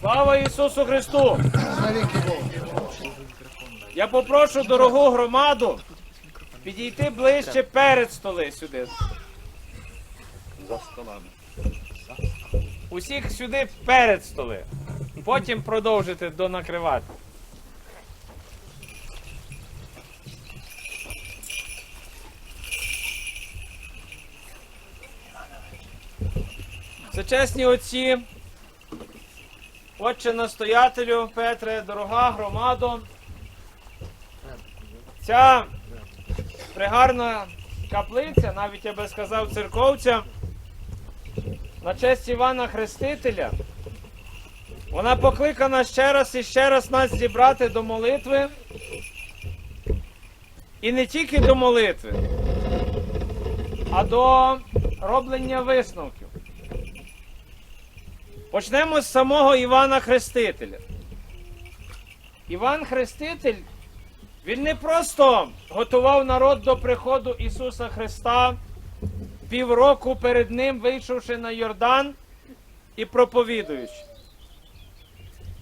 Слава Ісусу Христу! Я попрошу дорогу громаду підійти ближче перед столи сюди. За столами. Усіх сюди перед столи. Потім продовжити донакривати. Всечесні отці, отче настоятелю Петре, дорога громадо. Ця пригарна каплиця, навіть я би сказав, церковця, на честь Івана Хрестителя. Вона покликана ще раз і ще раз нас зібрати до молитви. І не тільки до молитви, а до роблення висновків. Почнемо з самого Івана Хрестителя. Іван Хреститель, він не просто готував народ до приходу Ісуса Христа, півроку перед ним вийшовши на Йордан і проповідуючи.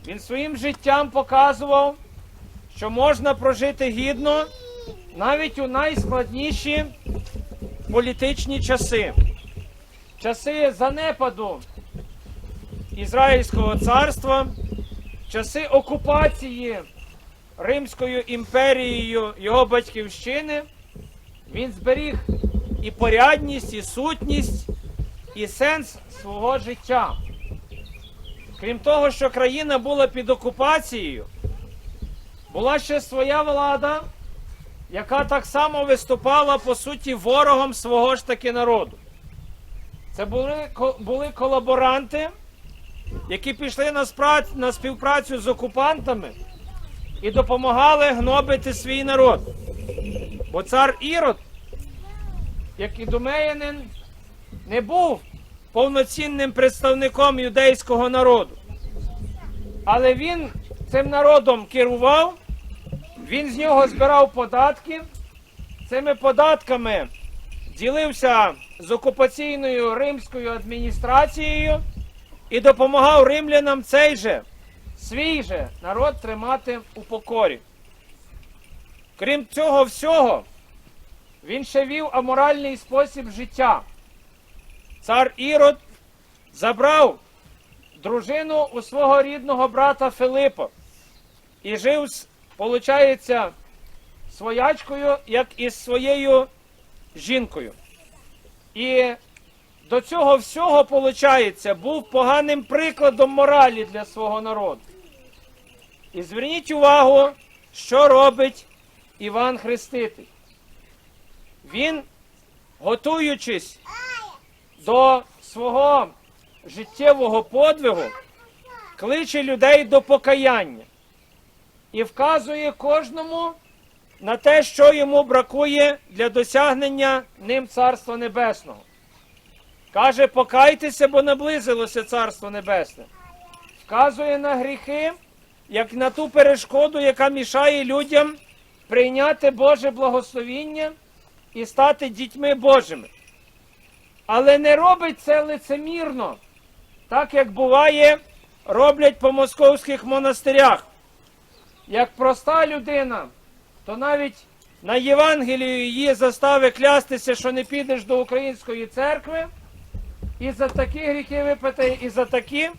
Він своїм життям показував, що можна прожити гідно навіть у найскладніші політичні часи, часи занепаду Ізраїльського царства, часи окупації Римською імперією його батьківщини. Він зберіг і порядність, і сутність, і сенс свого життя. Крім того, що країна була під окупацією, була ще своя влада, яка так само виступала по суті ворогом свого ж таки народу. Це були, були колаборанти, які пішли на, спра- на співпрацю з окупантами і допомагали гнобити свій народ. Бо цар Ірод, як ідумеянин, не був повноцінним представником юдейського народу. Але він цим народом керував, він з нього збирав податки, цими податками ділився з окупаційною римською адміністрацією і допомагав римлянам цей же, свій же народ тримати у покорі. Крім цього всього, він ще вів аморальний спосіб життя. Цар Ірод забрав дружину у свого рідного брата Филипа і жив, получається, своячкою, як і своєю жінкою. І до цього всього, получається, був поганим прикладом моралі для свого народу. І зверніть увагу, що робить Іван Хреститель. Він, готуючись до свого життєвого подвигу, кличе людей до покаяння і вказує кожному на те, що йому бракує для досягнення ним Царства Небесного. Каже, покайтеся, бо наблизилося Царство Небесне. Вказує на гріхи, як на ту перешкоду, яка мішає людям прийняти Боже благословіння і стати дітьми Божими. Але не робить це лицемірно, так як буває, роблять по московських монастирях. Як проста людина, то навіть на Євангелію її застави клястися, що не підеш до української церкви, і за такі гріхи випитає, і за такі.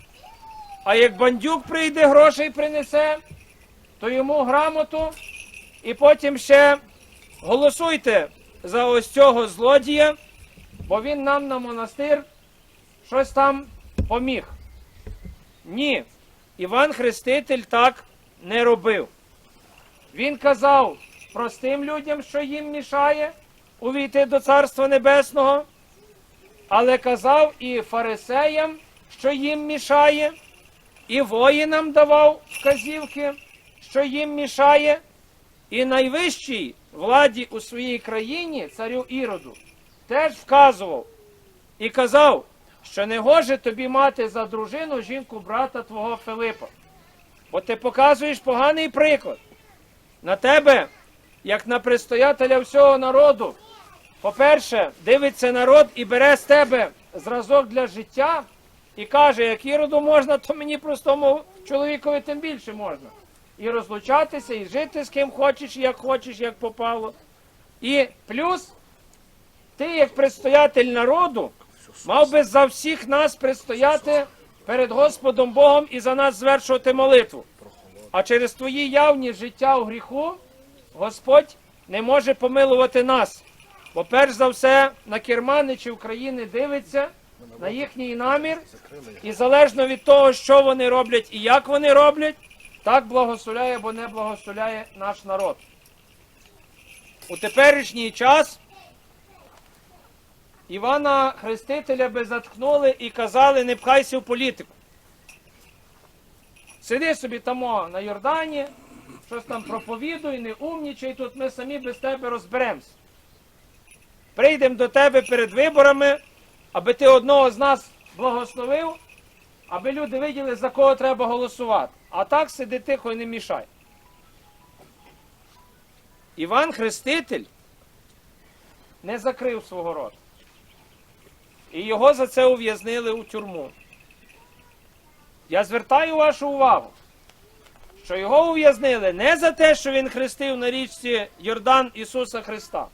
А як бандюк прийде, грошей принесе, то йому грамоту, і потім ще голосуйте за ось цього злодія, бо він нам на монастир щось там поміг. Ні, Іван Хреститель так не робив. Він казав простим людям, що їм мішає увійти до Царства Небесного, але казав і фарисеям, що їм мішає, і воїнам давав вказівки, що їм мішає, і найвищій владі у своїй країні, царю Іроду, теж вказував і казав, що не гоже тобі мати за дружину жінку брата твого Филипа. Бо ти показуєш поганий приклад. На тебе, як на предстоятеля всього народу, по-перше, дивиться народ і бере з тебе зразок для життя, і каже, як Іроду можна, то мені простому чоловікові тим більше можна. І розлучатися, і жити з ким хочеш, як хочеш, як попало. І плюс, ти, як предстоятель народу, мав би за всіх нас предстояти перед Господом Богом і за нас звершувати молитву. А через твої явні життя у гріху Господь не може помилувати нас. Бо перш за все на керманичі України дивиться на їхній намір, і залежно від того, що вони роблять і як вони роблять, так благословляє або не благословляє наш народ. У теперішній час Івана Хрестителя би заткнули і казали, не пхайся в політику. Сиди собі тамо на Йордані, щось там проповідуй, не умнічай, тут ми самі без тебе розберемося. Прийдемо до тебе перед виборами, аби ти одного з нас благословив, аби люди виділи, за кого треба голосувати. А так сиди тихо і не мішай. Іван Хреститель не закрив свого рота. І його за це ув'язнили у тюрму. Я звертаю вашу увагу, що його ув'язнили не за те, що він хрестив на річці Йордан Ісуса Христа,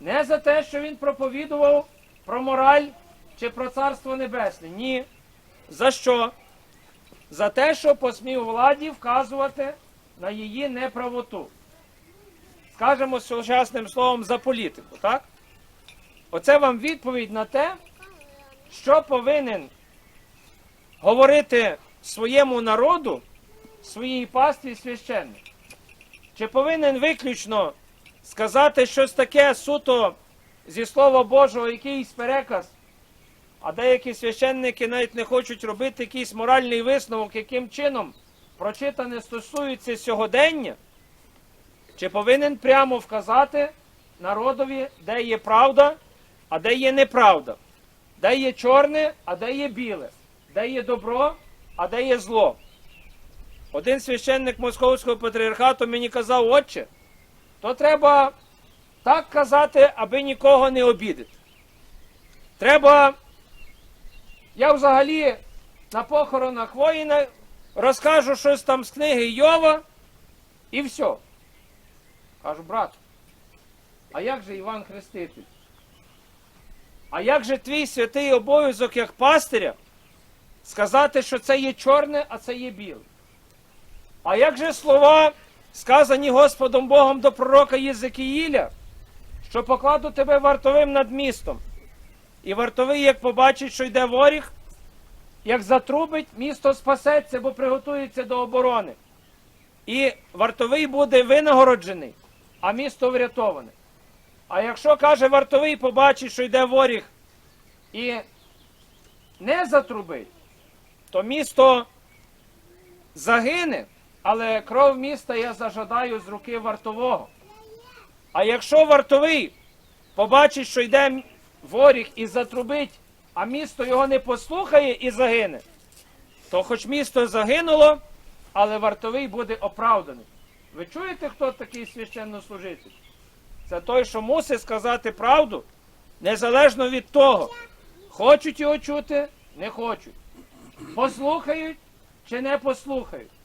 не за те, що він проповідував про мораль чи про Царство Небесне. Ні. За що? За те, що посмів владі вказувати на її неправоту. Скажемо сучасним словом за політику, так? Оце вам відповідь на те, що повинен говорити своєму народу, своїй пастві священник. Чи повинен виключно сказати щось таке суто зі Слова Божого, якийсь переказ, а деякі священники навіть не хочуть робити якийсь моральний висновок, яким чином прочитане стосується сьогодення, чи повинен прямо вказати народові, де є правда, а де є неправда, де є чорне, а де є біле, де є добро, а де є зло. Один священник Московського патріархату мені казав, отче, то треба так казати, аби нікого не обідати. Треба, я взагалі на похоронах воїна розкажу щось там з книги Йова і все. Кажу, брат, а як же Іван Хреститель? А як же твій святий обов'язок як пастиря сказати, що це є чорне, а це є біле? А як же слова, сказані Господом Богом до пророка Єзекіїля, що покладу тебе вартовим над містом? І вартовий, як побачить, що йде воріг, як затрубить, місто спасеться, бо приготується до оборони. І вартовий буде винагороджений, а місто врятоване. А якщо каже вартовий, побачить, що йде воріг і не затрубить, то місто загине, але кров міста я зажадаю з руки вартового. А якщо вартовий побачить, що йде воріг і затрубить, а місто його не послухає і загине, то хоч місто загинуло, але вартовий буде оправданий. Ви чуєте, хто такий священнослужитель? Це той, що мусить сказати правду, незалежно від того, хочуть його чути, не хочуть. Послухають чи не послухають.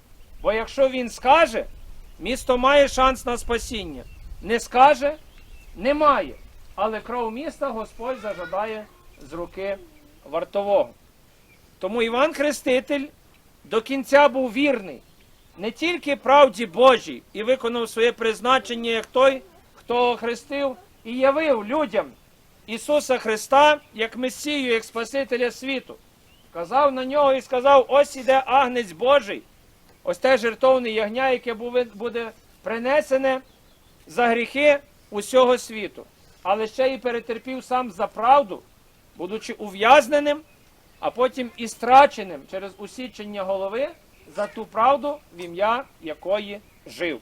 Бо якщо він скаже, місто має шанс на спасіння. Не скаже, немає. Але кров міста Господь зажадає з руки вартового. Тому Іван Хреститель до кінця був вірний не тільки правді Божій і виконав своє призначення як той, хто хрестив і явив людям Ісуса Христа як Месію, як Спасителя світу. Казав на нього і сказав: ось іде агнець Божий, ось те жертовне ягня, яке буде- принесене за гріхи усього світу. Але ще й перетерпів сам за правду, будучи ув'язненим, а потім і страченим через усічення голови за ту правду, в ім'я якої жив.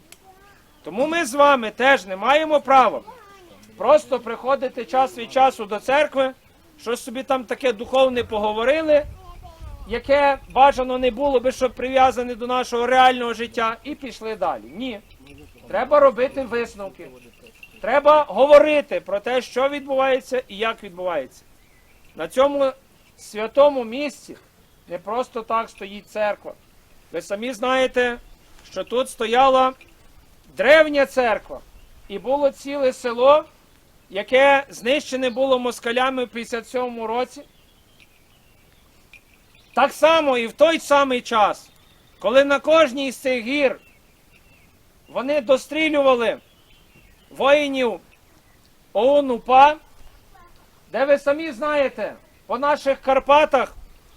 Тому ми з вами теж не маємо права просто приходити час від часу до церкви, щось собі там таке духовне поговорили, яке бажано не було би, щоб прив'язане до нашого реального життя, і пішли далі. Ні. Треба робити висновки. Треба говорити про те, що відбувається і як відбувається. На цьому святому місці не просто так стоїть церква. Ви самі знаєте, що тут стояла древня церква, і було ціле село, яке знищене було москалями в 57 році. Так само і в той самий час, коли на кожній з цих гір вони дострілювали воїнів ОУН УПА, де ви самі знаєте, по наших Карпатах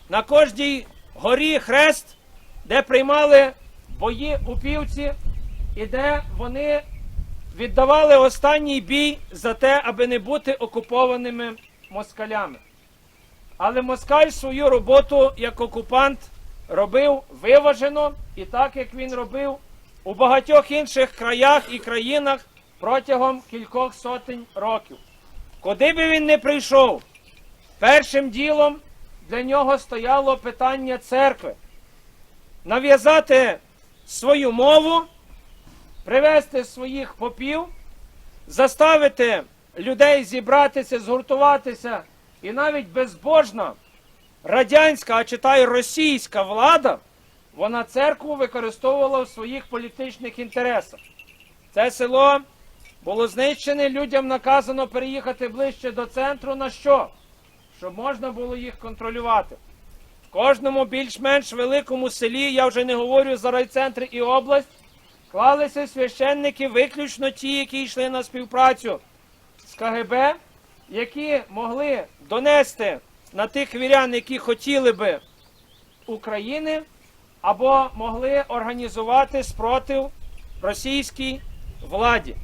на кожній горі хрест, де приймали бої упівці, і де вони віддавали останній бій за те, аби не бути окупованими москалями. Але москаль свою роботу як окупант робив виважено і так, як він робив у багатьох інших краях і країнах протягом кількох сотень років. Куди би він не прийшов, першим ділом для нього стояло питання церкви. Нав'язати свою мову, привести своїх попів, заставити людей зібратися, згуртуватися, і навіть безбожна радянська, а читай російська влада, вона церкву використовувала в своїх політичних інтересах. Це село було знищене, людям наказано переїхати ближче до центру на що? Щоб можна було їх контролювати. В кожному більш-менш великому селі, я вже не говорю за райцентр і область, клалися священники виключно ті, які йшли на співпрацю з КГБ, які могли донести на тих вірян, які хотіли би України, або могли організувати спротив російській владі.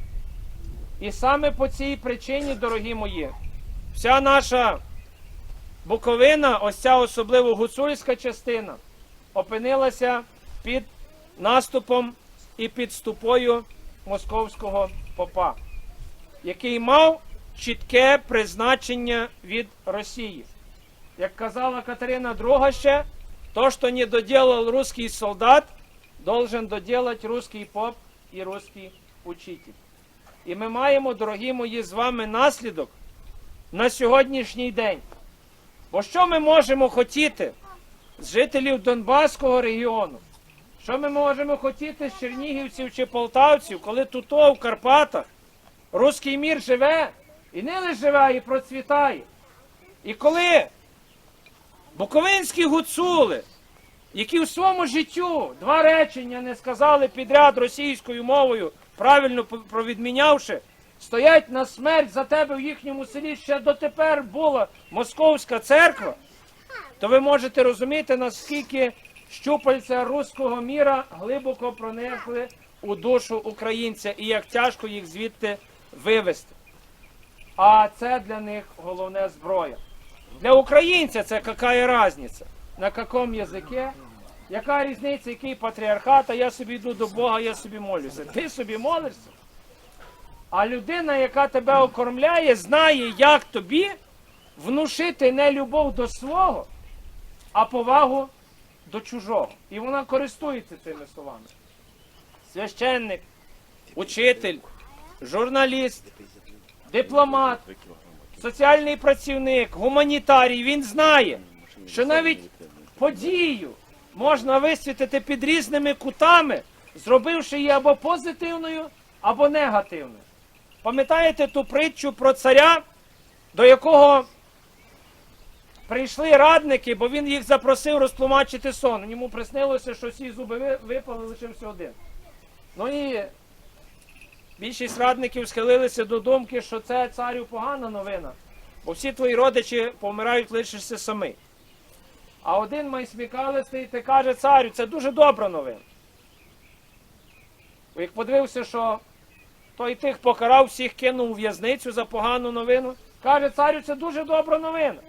І саме по цій причині, дорогі мої, вся наша Буковина, ось ця особливо гуцульська частина, опинилася під наступом і під ступою московського попа, який мав чітке призначення від Росії. Як казала Катерина II ще, то, що не доделал русский солдат, должен доделать русский поп і русский учитель. І ми маємо, дорогі мої, з вами наслідок на сьогоднішній день. Бо що ми можемо хотіти з жителів Донбаського регіону? Що ми можемо хотіти з чернігівців чи полтавців, коли тут в Карпатах руський мір живе і лише живе, і процвітає. І коли буковинські гуцули, які в своєму життю два речення не сказали підряд російською мовою, правильно провідмінявши, стоять на смерть за тебе в їхньому селі ще дотепер була московська церква, то ви можете розуміти, наскільки щупальця руського міра глибоко проникли у душу українця і як тяжко їх звідти вивести. А це для них головне зброя. Для українця це яка різниця? На якому язикі? Яка різниця, який патріархат, а я собі йду до Бога, я собі молюся. Ти собі молишся? А людина, яка тебе окормляє, знає, як тобі внушити не любов до свого, а повагу до чужого. І вона користується цими словами. Священник, учитель, журналіст, дипломат, соціальний працівник, гуманітарій, він знає, що навіть подію можна висвітити під різними кутами, зробивши її або позитивною, або негативною. Пам'ятаєте ту притчу про царя, до якого прийшли радники, бо він їх запросив розтлумачити сон. Йому приснилося, що всі зуби ви- випали, лишився один. Ну і більшість радників схилилися до думки, що це царю погана новина, бо всі твої родичі помирають лишишся самий. А один майсмікалистий ти каже царю, це дуже добра новина. Бо як подивився, що той тих покарав, всіх кинув у в'язницю за погану новину, каже царю, це дуже добра новина.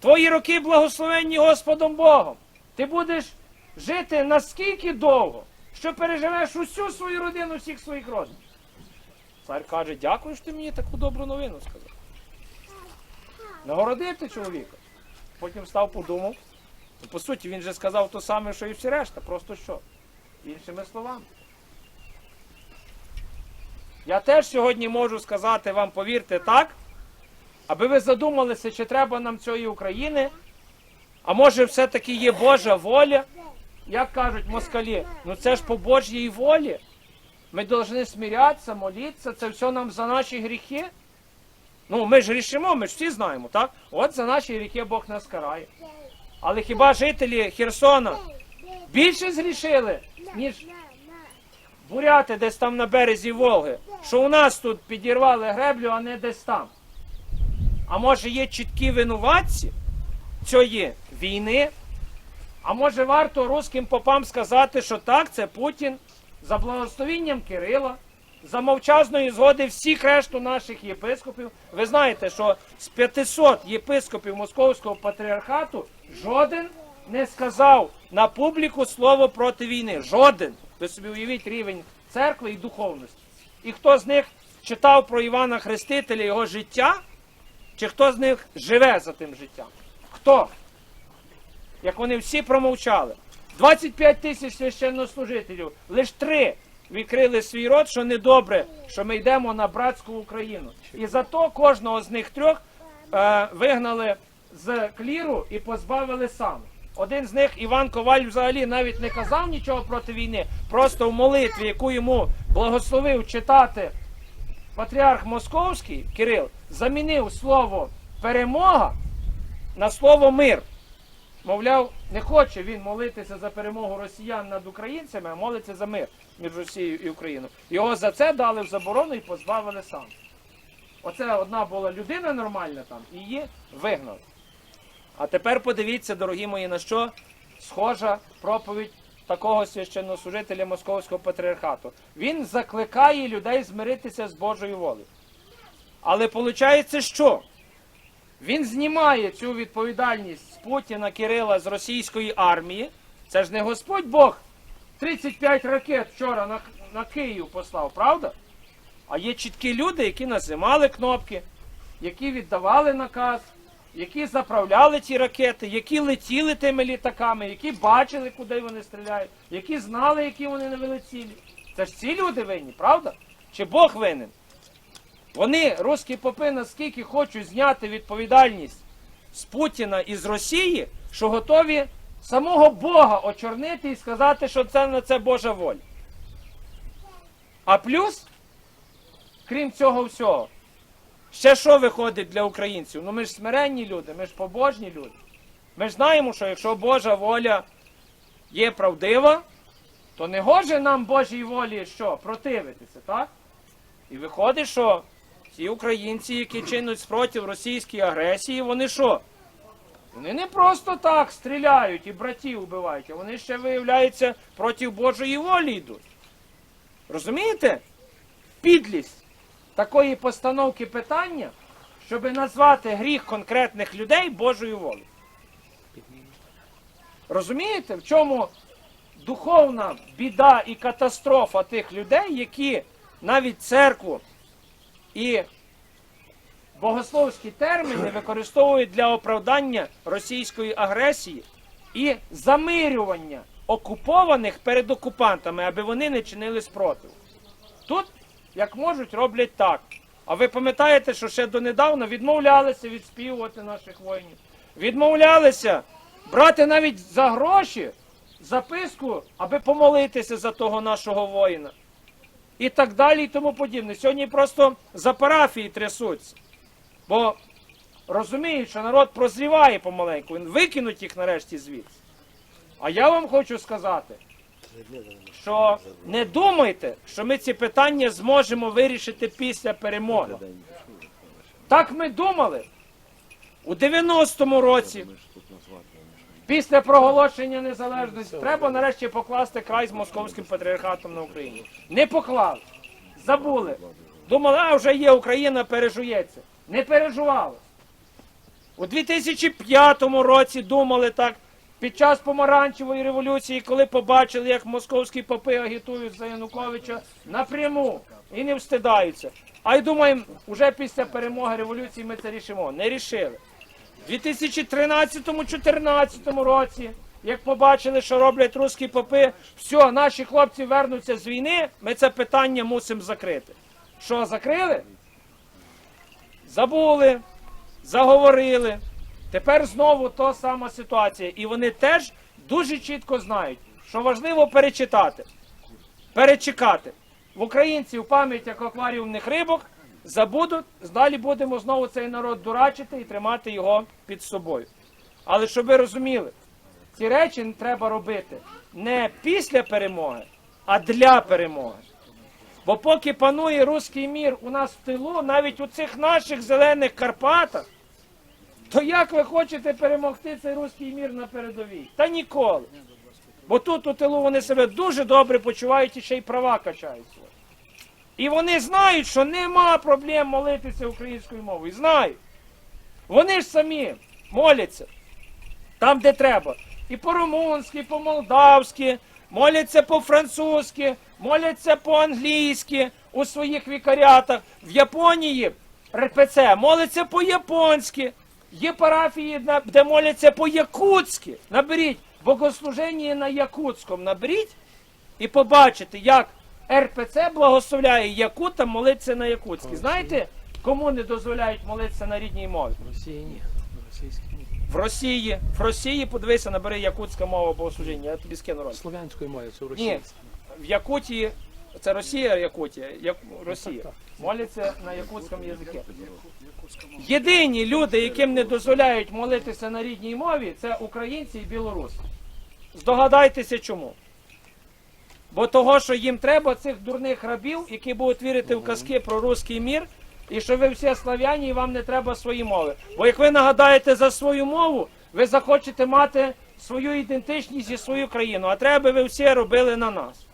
Твої роки благословенні Господом Богом. Ти будеш жити наскільки довго, що переживеш усю свою родину, всіх своїх родичів. Цар каже, дякую, що ти мені таку добру новину сказав. Нагородив ти чоловіка. Потім став подумав. То, по суті, він же сказав те саме, що і всі решта, просто що? Іншими словами. Я теж сьогодні можу сказати вам, повірте, так, аби ви задумалися, чи треба нам цієї України, А може, все-таки є Божа воля? Як кажуть москалі, ну це ж по Божій волі. Ми повинні смирятися, молитися, це все нам за наші гріхи. Ну, ми ж грішимо, ми ж всі знаємо, так? От за наші гріхи Бог нас карає. Але хіба жителі Херсона більше згрішили, ніж буряти десь там на березі Волги, що у нас тут підірвали греблю, а не десь там. А може є чіткі винуватці цієї війни? А може варто руським попам сказати, що так, це Путін за благословінням Кирила, за мовчазної згоди всіх решту наших єпископів. Ви знаєте, що з 500 єпископів Московського патріархату жоден не сказав на публіку слово проти війни. Жоден. Ви собі уявіть рівень церкви і духовності. І хто з них читав про Івана Хрестителя його життя, чи хто з них живе за тим життям? Хто? Як вони всі промовчали. 25 тисяч священнослужителів, лише три відкрили свій рот, що недобре, що ми йдемо на братську Україну. І зато кожного з них трьох е, вигнали з кліру і позбавили сам. Один з них, Іван Коваль, взагалі навіть не казав нічого проти війни, просто в молитві, яку йому благословив читати патріарх Московський Кирил, замінив слово перемога на слово мир. Мовляв, не хоче він молитися за перемогу росіян над українцями, а молиться за мир між Росією і Україною. Його за це дали в заборону і позбавили сам. Оце одна була людина нормальна там, і її вигнали. А тепер подивіться, дорогі мої, на що схожа проповідь такого священнослужителя Московського патріархату. Він закликає людей змиритися з Божою волею. Але виходить, що? Він знімає цю відповідальність Путіна Кирила з російської армії. Це ж не Господь Бог 35 ракет вчора на, на Київ послав, правда? А є чіткі люди, які назимали кнопки, які віддавали наказ, які заправляли ті ракети, які летіли тими літаками, які бачили, куди вони стріляють, які знали, які вони навели цілі. Це ж ці люди винні, правда? Чи Бог винен? Вони, русські попи, наскільки хочуть зняти відповідальність з Путіна і з Росії, що готові самого Бога очорнити і сказати, що це на це Божа воля. А плюс, крім цього всього, ще що виходить для українців? Ну ми ж смиренні люди, ми ж побожні люди. Ми ж знаємо, що якщо Божа воля є правдива, то не гоже нам Божій волі що? Противитися, так? І виходить, що ці українці, які чинуть спротив російській агресії, вони що? Вони не просто так стріляють і братів вбивають, а вони ще, виявляється, проти Божої волі йдуть. Розумієте? Підлість такої постановки питання, щоб назвати гріх конкретних людей Божою волею. Розумієте, в чому духовна біда і катастрофа тих людей, які навіть церкву і богословські терміни використовують для оправдання російської агресії і замирювання окупованих перед окупантами, аби вони не чинили спротиву. Тут, як можуть, роблять так. А ви пам'ятаєте, що ще донедавна відмовлялися відспівувати наших воїнів, відмовлялися брати навіть за гроші записку, аби помолитися за того нашого воїна і так далі, і тому подібне. Сьогодні просто за парафії трясуться. Бо розуміють, що народ прозріває помаленьку, він викинуть їх нарешті звідси. А я вам хочу сказати, що не думайте, що ми ці питання зможемо вирішити після перемоги. Так ми думали у 90-му році. Після проголошення незалежності треба нарешті покласти край з московським патріархатом на Україні. Не поклали. Забули. Думали, а вже є Україна, пережується. Не пережувало. У 2005 році думали так, під час помаранчевої революції, коли побачили, як московські попи агітують за Януковича напряму і не встидаються. А й думаємо, вже після перемоги революції ми це рішимо. Не рішили. У 2013-2014 році, як побачили, що роблять русські попи, все, наші хлопці вернуться з війни, ми це питання мусимо закрити. Що, закрили? Забули, заговорили. Тепер знову та сама ситуація. І вони теж дуже чітко знають, що важливо перечитати, перечекати. В українців пам'ять як акваріумних рибок забудуть, далі будемо знову цей народ дурачити і тримати його під собою. Але щоб ви розуміли, ці речі треба робити не після перемоги, а для перемоги. Бо поки панує руський мір у нас в тилу, навіть у цих наших зелених Карпатах, то як ви хочете перемогти цей руський мір на передовій? Та ніколи. Бо тут у тилу вони себе дуже добре почувають і ще й права качають. І вони знають, що нема проблем молитися українською мовою. Знають. Вони ж самі моляться там, де треба. І по-румунськи, і по-молдавськи, моляться по-французьки, моляться по-англійськи у своїх вікаріатах. В Японії РПЦ молиться по-японськи. Є парафії, де моляться по-якутськи. Наберіть богослуження на якутському. Наберіть і побачите, як РПЦ благословляє якутам молитися на якутській. Знаєте, кому не дозволяють молитися на рідній мові? В Росії ні. В ні. Росії, в Росії, подивися, набери якутська мова богослужіння, я тобі скину ролик. Слов'янською мовою, це в Ні, Росії. в Якутії, це Росія, Якутія, як, Росія. Моляться на якутському язикі. Єдині люди, яким не дозволяють молитися на рідній мові, це українці і білоруси. Здогадайтеся чому. Бо того, що їм треба цих дурних рабів, які будуть вірити в казки про руський мір, і що ви всі слав'яні і вам не треба свої мови. Бо як ви нагадаєте за свою мову, ви захочете мати свою ідентичність і свою країну, а треба ви всі робили на нас.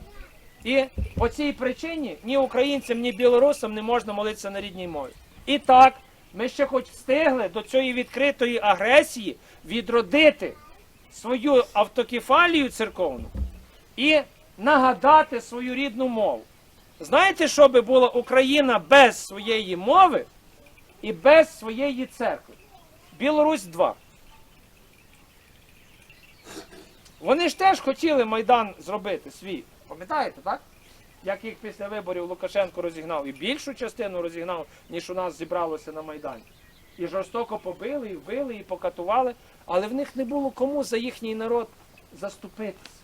І по цій причині ні українцям, ні білорусам не можна молитися на рідній мові. І так, ми ще хоч встигли до цієї відкритої агресії відродити свою автокефалію церковну і нагадати свою рідну мову. Знаєте, що би була Україна без своєї мови і без своєї церкви? Білорусь 2. Вони ж теж хотіли Майдан зробити свій. Пам'ятаєте, так? Як їх після виборів Лукашенко розігнав і більшу частину розігнав, ніж у нас зібралося на Майдані. І жорстоко побили, і вбили, і покатували, але в них не було кому за їхній народ заступитися.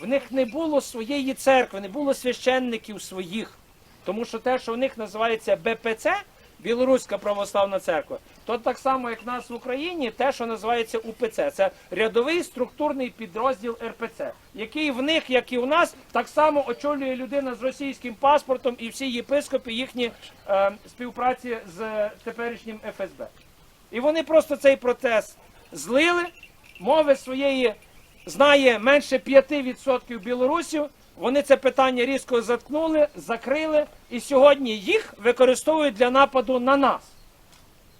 В них не було своєї церкви, не було священників своїх. Тому що те, що в них називається БПЦ, Білоруська православна церква, то так само, як в нас в Україні, те, що називається УПЦ, це рядовий структурний підрозділ РПЦ, який в них, як і у нас, так само очолює людина з російським паспортом і всі єпископи їхні е, співпраці з теперішнім ФСБ. І вони просто цей протест злили, мови своєї знає менше 5% білорусів. Вони це питання різко заткнули, закрили, і сьогодні їх використовують для нападу на нас.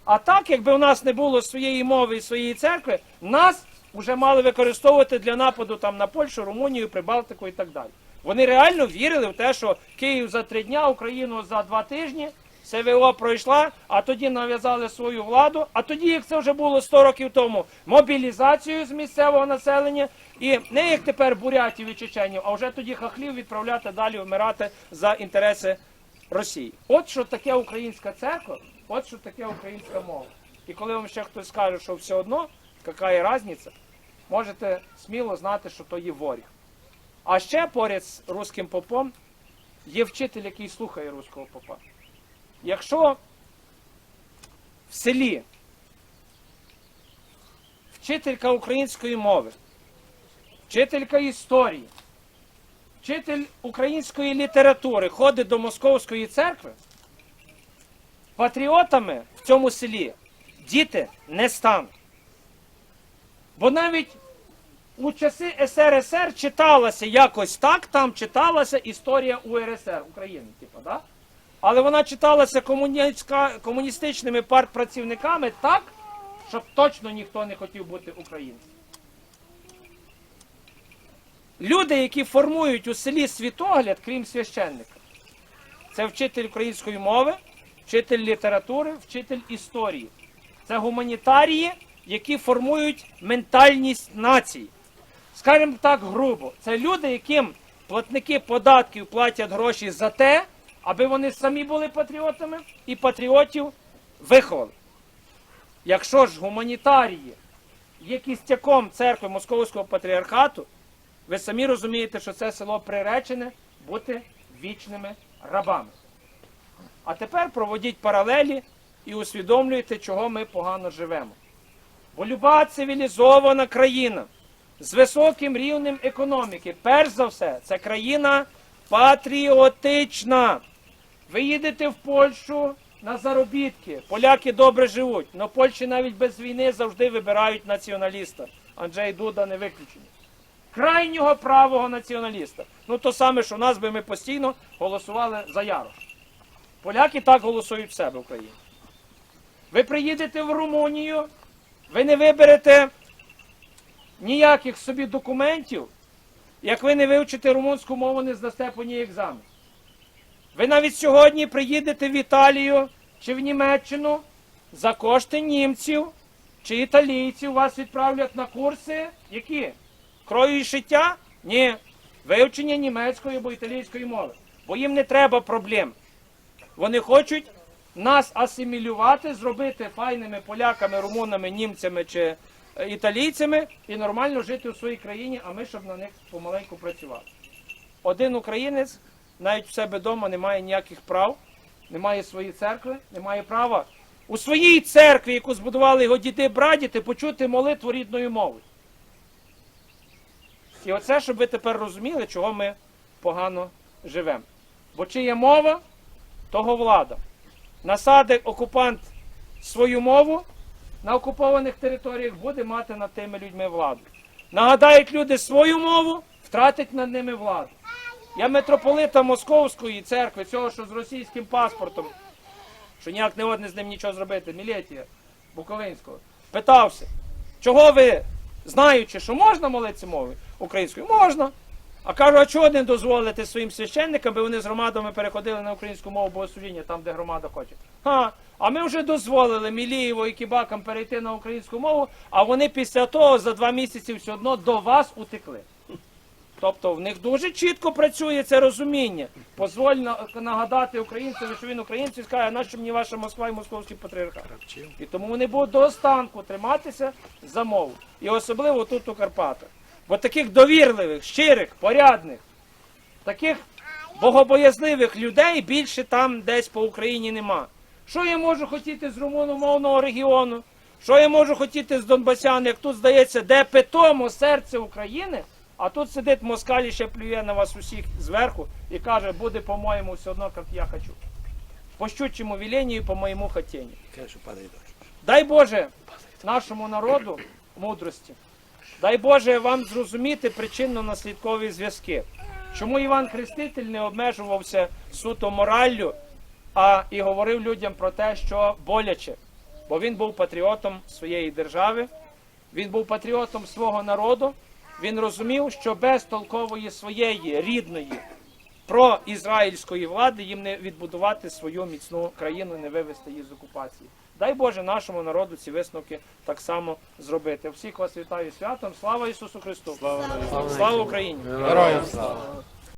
А так, якби у нас не було своєї мови і своєї церкви, нас вже мали використовувати для нападу там на Польщу, Румунію, Прибалтику і так далі. Вони реально вірили в те, що Київ за три дня, Україну за два тижні, СВО пройшла, а тоді нав'язали свою владу. А тоді, як це вже було 100 років тому, мобілізацію з місцевого населення, і не як тепер бурятів і чеченів, а вже тоді хахлів відправляти далі вмирати за інтереси Росії. От що таке українська церква, от що таке українська мова. І коли вам ще хтось скаже, що все одно, яка є різниця, можете сміло знати, що то є воріг. А ще поряд з руським попом є вчитель, який слухає руського попа. Якщо в селі вчителька української мови, вчителька історії, вчитель української літератури ходить до Московської церкви, патріотами в цьому селі діти не стануть. Бо навіть у часи СРСР читалася якось так, там читалася історія УРСР України, типу, да? Але вона читалася комуністичними партпрацівниками так, щоб точно ніхто не хотів бути українцем. Люди, які формують у селі світогляд, крім священника, це вчитель української мови, вчитель літератури, вчитель історії. Це гуманітарії, які формують ментальність нації. Скажімо так грубо, це люди, яким платники податків платять гроші за те, аби вони самі були патріотами і патріотів виховали. Якщо ж гуманітарії є кістяком церкви Московського патріархату, ви самі розумієте, що це село приречене бути вічними рабами. А тепер проводіть паралелі і усвідомлюйте, чого ми погано живемо. Бо люба цивілізована країна з високим рівнем економіки, перш за все, це країна патріотична. Ви їдете в Польщу на заробітки. Поляки добре живуть. в Польщі навіть без війни завжди вибирають націоналіста. Анджей Дуда не виключений. Крайнього правого націоналіста. Ну то саме, що в нас би ми постійно голосували за Ярош. Поляки так голосують в себе в країні. Ви приїдете в Румунію, ви не виберете ніяких собі документів, як ви не вивчите румунську мову, не здасте по ній екзамен. Ви навіть сьогодні приїдете в Італію чи в Німеччину за кошти німців чи італійців вас відправлять на курси, які? Крою і шиття? Ні. Вивчення німецької або італійської мови. Бо їм не треба проблем. Вони хочуть нас асимілювати, зробити файними поляками, румунами, німцями чи італійцями і нормально жити у своїй країні, а ми щоб на них помаленьку працювали. Один українець навіть в себе вдома не має ніяких прав, не має своєї церкви, не має права у своїй церкві, яку збудували його діти брадіти, почути молитву рідною мовою. І оце, щоб ви тепер розуміли, чого ми погано живемо. Бо чи є мова, того влада. Насадить окупант свою мову на окупованих територіях, буде мати над тими людьми владу. Нагадають люди свою мову, втратить над ними владу. Я митрополита Московської церкви, цього, що з російським паспортом, що ніяк не одне з ним нічого зробити, Мілетія Буковинського, питався, чого ви, знаючи, що можна молитися мовою українською? Можна. А кажу, а чого не дозволити своїм священникам, аби вони з громадами переходили на українську мову богослужіння, там, де громада хоче? Ха, а ми вже дозволили Мілієву і Кібакам перейти на українську мову, а вони після того за два місяці все одно до вас утекли. Тобто в них дуже чітко працює це розуміння. Позволь нагадати українцеві, що він українець, і скаже, а нащо мені ваша Москва і московський патріархат? І тому вони будуть до останку триматися за мову. І особливо тут у Карпатах. Бо таких довірливих, щирих, порядних, таких богобоязливих людей більше там десь по Україні нема. Що я можу хотіти з румуномовного регіону? Що я можу хотіти з Донбасян, як тут здається, де питомо серце України, а тут сидить москаль і ще плює на вас усіх зверху і каже, буде по-моєму все одно, як я хочу. По щучому веленню і по моєму хотінню. Дай Боже нашому народу мудрості. Дай Боже вам зрозуміти причинно-наслідкові зв'язки. Чому Іван Хреститель не обмежувався суто мораллю, а і говорив людям про те, що боляче. Бо він був патріотом своєї держави, він був патріотом свого народу. Він розумів, що без толкової своєї рідної проізраїльської влади їм не відбудувати свою міцну країну, не вивести її з окупації. Дай Боже нашому народу ці висновки так само зробити. Всіх вас вітаю святом. Слава Ісусу Христу! Слава, Україні! Героям слава!